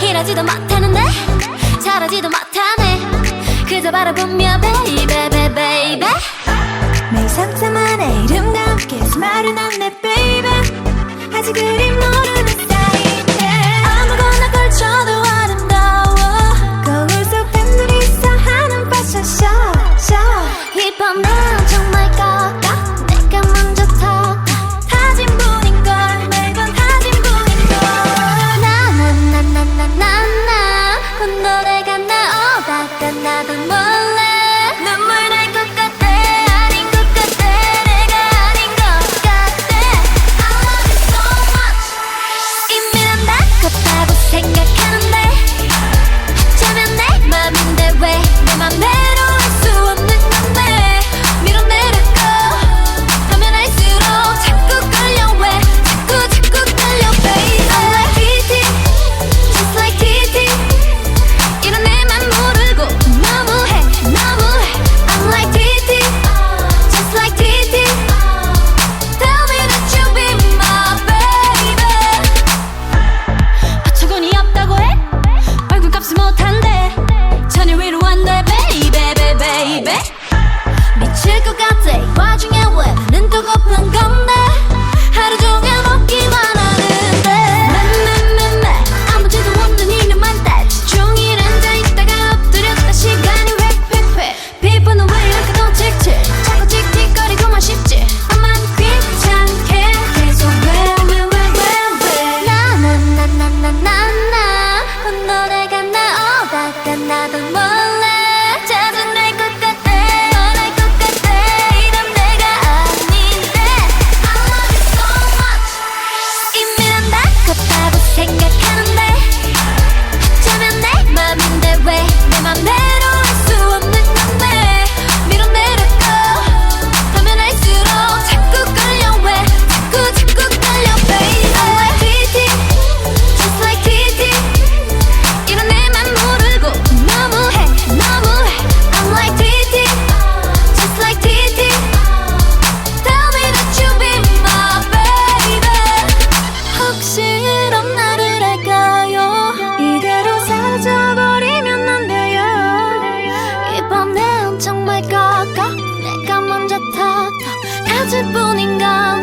일하지도 못하는데 잘하지도 못하네. 그저 바라보며 베이베 베베베 매일 상상만의 이름과 함께 스마일은 안내 베이베 baby 타질 뿐인가